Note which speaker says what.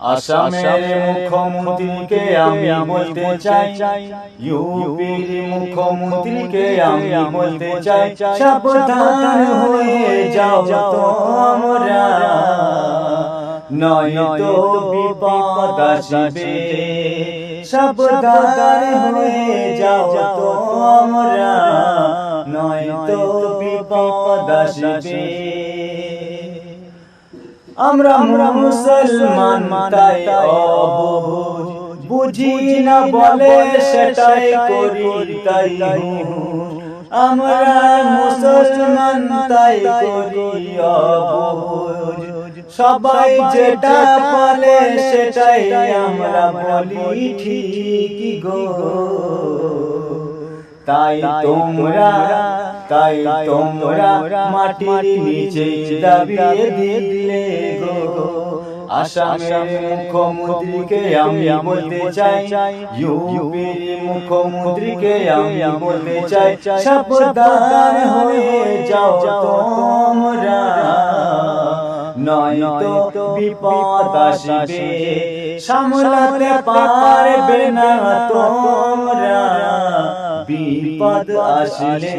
Speaker 1: আসামের মুখ্যমন্ত্রীকে আমি বলতে চাই ইউপির মুখ্যমন্ত্রীকে আমি বলতে চাই সাবধান হয়ে যাও তোমরা নয়তো বিপদ আসবে। সাবধান হয়ে যাও তোমরা নয়তো বিপদ আসবে। আমরা মুসলমান, তাই অবুঝ। বুঝি না বলে সেটাই করি, তাই আমরা মুসলমান, তাই করি, অবুঝ। সবাই যেটা বলে সেটাই আমরা বলি ঠিক গো। তাই তোমরা তাই তোমরা মাটির নিচে দাবিয়ে দিলে গো। আসামের মুখ্যমন্ত্রীকে আমি বলতে চাই। ইউপির মুখ্যমন্ত্রীকে আমি বলতে চাই। সাবধান হয়ে যাও তোমরা। নয়তো বিপদ আসবে। সামলাতে পারবে না তোমরা। বিপদ আসলে।